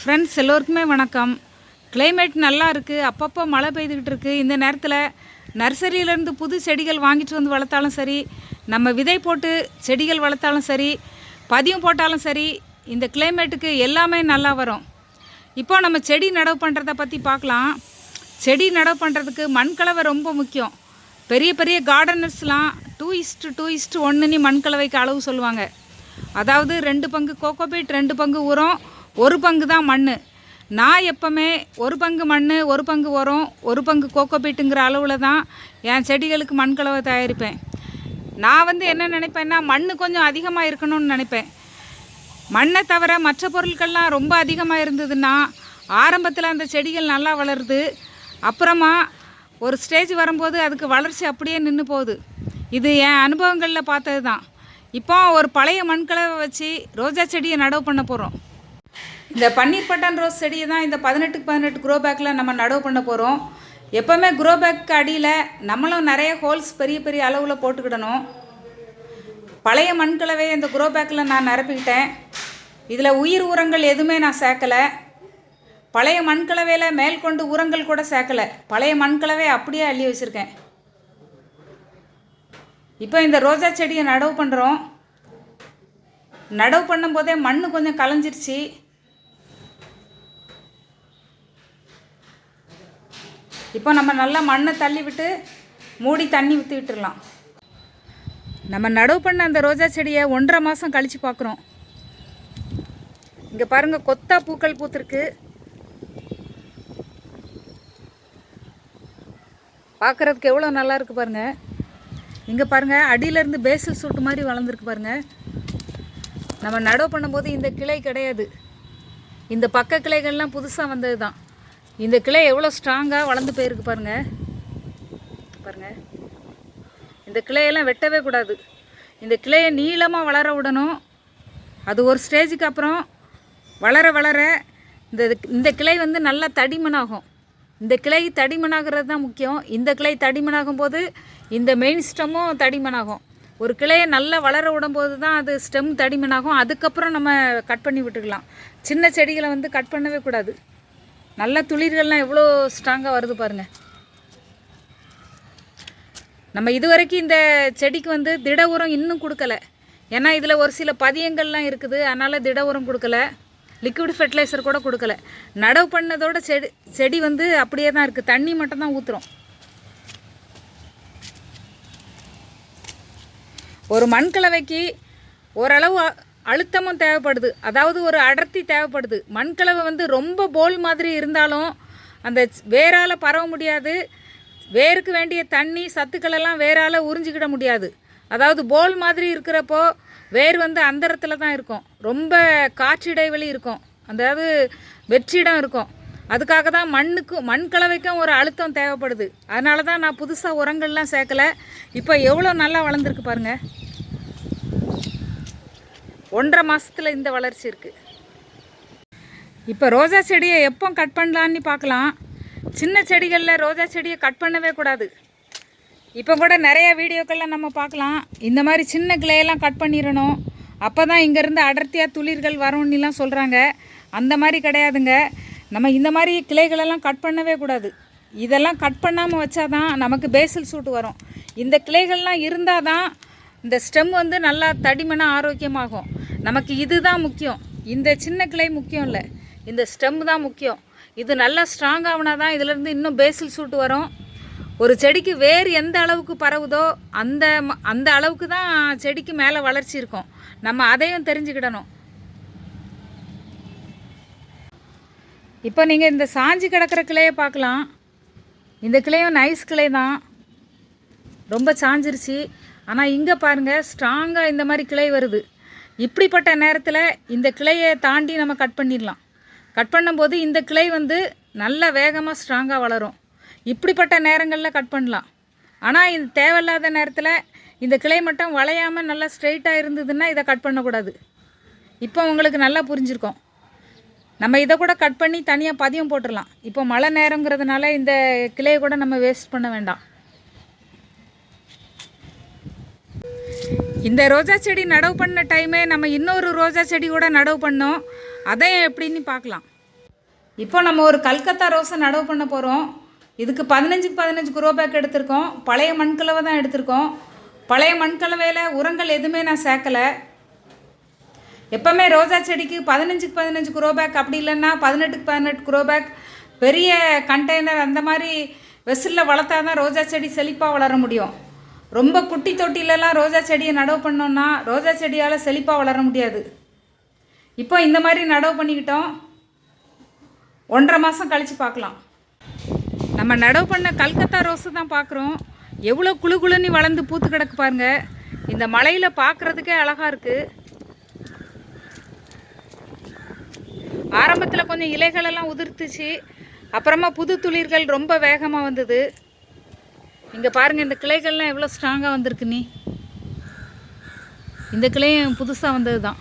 Friends எல்லோருக்குமே வணக்கம். Climate நல்லா இருக்குது அப்பப்போ மழை பெய்துக்கிட்டு இருக்குது இந்த நேரத்தில் நர்சரியிலேருந்து புது செடிகள் வாங்கிட்டு வந்து வளர்த்தாலும் சரி நம்ம விதை போட்டு செடிகள் வளர்த்தாலும் சரி பதியம் போட்டாலும் சரி இந்த கிளைமேட்டுக்கு எல்லாமே நல்லா வரும். இப்போ நம்ம செடி நடவு பண்ணுறத பற்றி பார்க்கலாம். செடி நடவு பண்ணுறதுக்கு மண்கலவை ரொம்ப முக்கியம். பெரிய பெரிய கார்டனர்ஸ்லாம் two is to two is to ஒன்றுன்னு மண்கலவைக்கு அளவு சொல்லுவாங்க. அதாவது ரெண்டு பங்கு கோகோபீட் ரெண்டு பங்கு உரம் ஒரு பங்கு தான் மண் நான் எப்போவுமே ஒரு பங்கு மண் ஒரு பங்கு உரம் ஒரு பங்கு கோகோபீட்டுங்கிற அளவில் தான் என் செடிகளுக்கு மண் கலவை தயாரிப்பேன். நான் வந்து என்ன நினைப்பேன்னா மண் கொஞ்சம் அதிகமாக இருக்கணும்னு நினைப்பேன். மண்ணை தவிர மற்ற பொருட்கள்லாம் ரொம்ப அதிகமாக இருந்ததுன்னா ஆரம்பத்தில் அந்த செடிகள் நல்லா வளருது. அப்புறமா ஒரு ஸ்டேஜ் வரும்போது அதுக்கு வளர்ச்சி அப்படியே நின்று போகுது. இது என் அனுபவங்களில் பார்த்தது தான் இப்போ ஒரு பழைய மண்கலவை வச்சு ரோஜா செடியை நடவு பண்ண போகிறோம் இந்த பன்னீர் பட்டன் ரோஸ் செடியை தான் இந்த பதினெட்டுக்கு பதினெட்டு க்ரோ பேக்கில் நம்ம நடவு பண்ண போகிறோம் எப்போவுமே க்ரோ பேக்கு அடியில் நம்மளும் நிறைய ஹோல்ஸ் பெரிய பெரிய அளவில் போட்டுக்கிடணும். பழைய மண்கலவை இந்த க்ரோ பேக்கில் நான் நிரப்பிக்கிட்டேன். இதில் உயிர் உரங்கள் எதுவுமே நான் சேர்க்கலை. பழைய மண்கலவையில் மேல் கொண்டு உரங்கள் கூட சேர்க்கலை. பழைய மண்கலவையை அப்படியே அள்ளி வச்சுருக்கேன். இப்போ இந்த ரோஜா செடியை நடவு பண்ணுறோம் நடவு பண்ணும்போதே மண் கொஞ்சம் கலைஞ்சிருச்சு. இப்போ நம்ம நல்லா மண்ணை தள்ளி விட்டு மூடி தண்ணி ஊற்றி விட்டுடலாம் நம்ம நடவு பண்ண அந்த ரோஜா செடியை ஒன்றரை மாதம் கழித்து பார்க்குறோம். இங்கே பாருங்கள் கொத்தா பூக்கள் பூத்திருக்கு. பார்க்குறதுக்கு எவ்வளோ நல்லா இருக்குது பாருங்கள் இங்கே பாருங்கள் அடியிலேருந்து பேசல் சூட்டு மாதிரி வளர்ந்துருக்கு பாருங்கள் நம்ம நடவு பண்ணும்போது இந்த கிளை கிடையாது. இந்த பக்க கிளைகள்லாம் புதுசாக வந்தது தான் இந்த கிளை எவ்வளோ ஸ்ட்ராங்காக வளர்ந்து போயிருக்கு பாருங்க. பாருங்க. இந்த கிளையெல்லாம் வெட்டவே கூடாது. இந்த கிளையை நீளமாக வளர விடணும். அது ஒரு ஸ்டேஜுக்கு அப்புறம் வளர வளர இந்த இந்த கிளை வந்து நல்லா தடிமனாகும். இந்த கிளை தடிமனாகிறது தான் முக்கியம். இந்த கிளை தடிமனாகும் போது இந்த மெயின் ஸ்டெம்மும் தடிமனாகும். ஒரு கிளையை நல்லா வளர விடும்போது தான் அது ஸ்டெம் தடிமனாகும். அதுக்கப்புறம் நம்ம கட் பண்ணி விட்டுக்கலாம். சின்ன செடிகளை வந்து கட் பண்ணவே கூடாது. நல்ல துளிர்கள்லாம் எவ்வளோ ஸ்ட்ராங்காக வருது பாருங்கள் நம்ம இதுவரைக்கும் இந்த செடிக்கு வந்து திட உரம் இன்னும் கொடுக்கல. ஏன்னா இதில் ஒரு சில பதியங்கள்லாம் இருக்குது. அதனால் திட உரம் கொடுக்கல. லிக்விட் ஃபெர்டிலைசர் கூட கொடுக்கல. நடவு பண்ணதோட செடி செடி வந்து அப்படியே தான் இருக்குது தண்ணி மட்டும் தான் ஊற்றுறோம் ஒரு மண்கலவைக்கு ஓரளவு அழுத்தமும் தேவைப்படுது. அதாவது ஒரு அடர்த்தி தேவைப்படுது. மண்கலவை வந்து ரொம்ப போல் மாதிரி இருந்தாலும் அந்த வேரால் பரவ முடியாது. வேருக்கு வேண்டிய தண்ணி சத்துக்களெல்லாம் வேரால் உறிஞ்சிக்கிட முடியாது. அதாவது போல் மாதிரி இருக்கிறப்போ வேர் வந்து அந்தரத்தில் தான் இருக்கும். ரொம்ப காற்று இடைவெளி இருக்கும். அதாவது வெற்றிடம் இருக்கும். அதுக்காக தான் மண்ணுக்கும் மண் கலவைக்கும் ஒரு அழுத்தம் தேவைப்படுது. அதனால தான் நான் புதுசாக உரங்கள்லாம் சேர்க்கல. இப்போ எவ்வளோ நல்லா வளர்ந்துருக்கு பாருங்கள் ஒன்றரை மாதத்தில் இந்த வளர்ச்சி இருக்குது இப்போ ரோஜா செடியை எப்போ கட் பண்ணலான்னு பார்க்கலாம். சின்ன செடிகளில் ரோஜா செடியை கட் பண்ணவே கூடாது. இப்போ கூட நிறைய வீடியோக்கள்லாம் நம்ம பார்க்கலாம். இந்த மாதிரி சின்ன கிளையெல்லாம் கட் பண்ணிடணும். அப்போ தான் இங்கேருந்து அடர்த்தியாக துளிர்கள் வரும்னுலாம் சொல்கிறாங்க அந்த மாதிரி கிடையாதுங்க. நம்ம இந்த மாதிரி கிளைகளெல்லாம் கட் பண்ணவே கூடாது. இதெல்லாம் கட் பண்ணாமல் வச்சாதான் நமக்கு பேசல் சூட்டு வரும். இந்த கிளைகள்லாம் இருந்தால் தான் இந்த ஸ்டெம் வந்து நல்லா தடிமனாக ஆரோக்கியமாகும். நமக்கு இதுதான் முக்கியம். இந்த சின்ன கிளை முக்கியம் இல்லை. இந்த ஸ்டெம் தான் முக்கியம். இது நல்லா ஸ்ட்ராங் ஆகுனா தான் இதுலேருந்து இன்னும் பேசில் சூட்டு வரும். ஒரு செடிக்கு வேர் எந்த அளவுக்கு பரவுதோ அந்த ம- அந்த அளவுக்கு தான் செடிக்கு மேலே வளர்ச்சி இருக்கும். நம்ம அதையும் தெரிஞ்சுக்கிடணும். இப்போ நீங்கள் இந்த சாஞ்சி கிடக்கிற கிளையை பார்க்கலாம். இந்த கிளையும் நைஸ் கிளை தான் ரொம்ப சாஞ்சிருச்சு. ஆனால் இங்கே பாருங்கள் ஸ்ட்ராங்காக இந்த மாதிரி கிளை வருது. இப்படிப்பட்ட நேரத்தில் இந்த கிளையை தாண்டி நம்ம கட் பண்ணிடலாம். கட் பண்ணும்போது இந்த கிளை வந்து நல்ல வேகமாக ஸ்ட்ராங்காக வளரும். இப்படிப்பட்ட நேரங்களில் கட் பண்ணலாம். ஆனால் இது தேவையில்லாத நேரத்தில் இந்த கிளை மட்டும் வளையாமல் நல்லா ஸ்ட்ரெயிட்டாக இருந்ததுன்னா இதை கட் பண்ணக்கூடாது. இப்போ உங்களுக்கு நல்லா புரிஞ்சிருக்கும். நம்ம இதை கூட கட் பண்ணி தனியாக பதியம் போட்டுடலாம். இப்போ மழை நேரங்கிறதுனால இந்த கிளையை கூட நம்ம வேஸ்ட் பண்ண வேண்டாம். இந்த ரோஜா செடி நடவு பண்ண டைமே நம்ம இன்னொரு ரோஜா செடி கூட நடவு பண்ணோம். அதையும் எப்படின்னு பார்க்கலாம். இப்போ நம்ம ஒரு கல்கத்தா ரோஸை நடவு பண்ண போகிறோம் இதுக்கு பதினஞ்சுக்கு பதினஞ்சு குரோ பேக் எடுத்திருக்கோம். பழைய மண்கலவை தான் எடுத்திருக்கோம். பழைய மண்கலவையில் உரங்கள் எதுவுமே நான் சேர்க்கலை. எப்போவுமே ரோஜா செடிக்கு பதினஞ்சுக்கு பதினஞ்சு குரோ பேக் அப்படி இல்லைன்னா பதினெட்டுக்கு பதினெட்டு குரோ பேக் பெரிய கண்டெய்னர் அந்த மாதிரி வெசிலில் வளர்த்தா தான் ரோஜா செடி செழிப்பாக வளர முடியும். ரொம்ப குட்டி தொட்டிலெல்லாம் ரோஜா செடியை நடவு பண்ணோன்னா ரோஜா செடியால் செழிப்பாக வளர முடியாது. இப்போ இந்த மாதிரி நடவு பண்ணிக்கிட்டோம். ஒன்றரை மாதம் கழித்து பார்க்கலாம். நம்ம நடவு பண்ண கல்கத்தா ரோஸு தான் பார்க்குறோம். எவ்வளோ குளு குளுன்னு வளர்ந்து பூத்து கிடக்கு பாருங்க. இந்த மலையில் பார்க்குறதுக்கே அழகாக இருக்குது ஆரம்பத்தில் கொஞ்சம் இலைகளெல்லாம் உதிர்த்துச்சு. அப்புறமா புது துளிர்கள் ரொம்ப வேகமாக வந்தது. இங்கே பாருங்கள் இந்த கிளைகள்லாம் எவ்வளோ ஸ்ட்ராங்காக வந்திருக்கு நீ. இந்த கிளையும் புதுசாக வந்தது தான்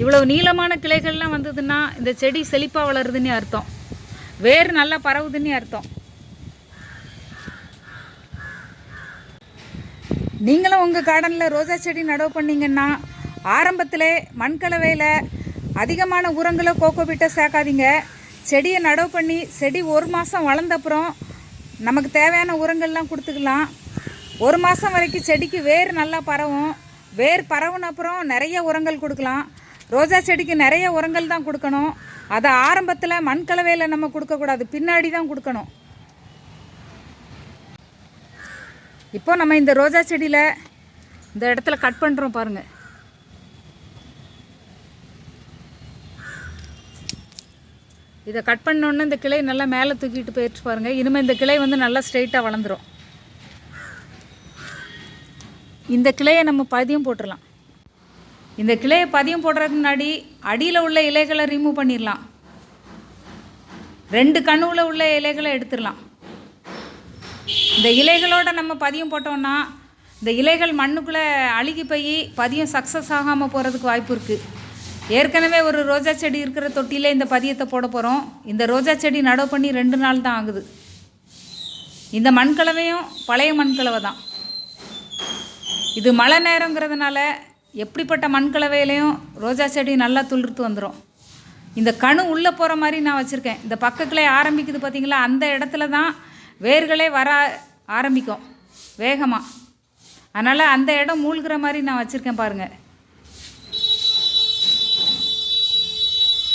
இவ்வளோ நீளமான கிளைகள்லாம் வந்ததுன்னா இந்த செடி செழிப்பாக வளருதுன்னு அர்த்தம். வேர் நல்லா பரவுதுன்னு அர்த்தம். நீங்களும் உங்கள் கார்டனில் ரோஜா செடி நடவு பண்ணீங்கன்னா ஆரம்பத்தில் மண்கலவையில் அதிகமான உரங்களோ கோகோபிட்டோ சேர்க்காதீங்க. செடியை நடவு பண்ணி செடி ஒரு மாதம் வளர்ந்த அப்புறம் நமக்கு தேவையான உரங்கள்லாம் கொடுத்துக்கலாம். ஒரு மாதம் வரைக்கும் செடிக்கு வேர் நல்லா பரவும். வேர் பரவுன அப்புறம் நிறைய உரங்கள் கொடுக்கலாம். ரோஜா செடிக்கு நிறைய உரங்கள் தான் கொடுக்கணும். அதை ஆரம்பத்தில் மண்கலவையில் நம்ம கொடுக்கக்கூடாது. பின்னாடி தான் கொடுக்கணும். இப்போ நம்ம இந்த ரோஜா செடியில் இந்த இடத்துல கட் பண்ணுறோம் பாருங்கள் இதை கட் பண்ணோன்னே இந்த கிளை நல்லா மேலே தூக்கிட்டு போயிடுச்சு பாருங்கள் இனிமேல் இந்த கிளை வந்து நல்லா ஸ்ட்ரெயிட்டாக வளர்ந்துடும் இந்த கிளையை நம்ம பதியம் போட்டுடலாம் இந்த கிளையை பதியம் போடுறதுக்கு முன்னாடி அடியில் உள்ள இலைகளை ரிமூவ் பண்ணிடலாம் ரெண்டு கண்ணுவில் உள்ள இலைகளை எடுத்துடலாம் இந்த இலைகளோட நம்ம பதியம் போட்டோம்னா இந்த இலைகள் மண்ணுக்குள்ளே அழுகி போய் பதியம் சக்ஸஸ் ஆகாமல் போகிறதுக்கு வாய்ப்பு இருக்குது ஏற்கனவே ஒரு ரோஜா செடி இருக்கிற தொட்டியில் இந்த பதியத்தை போட போகிறோம் இந்த ரோஜா செடி நடவு பண்ணி ரெண்டு நாள் தான் ஆகுது. இந்த மண்கலவையும் பழைய மண்கலவை தான். இது மழை நேரங்கிறதுனால எப்படிப்பட்ட மண்கலவையிலையும் ரோஜா செடி நல்லா துளிர்த்து வந்துடும் இந்த கணு உள்ளே போகிற மாதிரி நான் வச்சுருக்கேன். இந்த பக்கக்கிளை ஆரம்பிக்குது பார்த்தீங்களா அந்த இடத்துல தான் வேர்களே வர ஆரம்பிக்கும். வேகமாக அதனால் அந்த இடம் மூழ்கிற மாதிரி நான் வச்சுருக்கேன் பாருங்கள்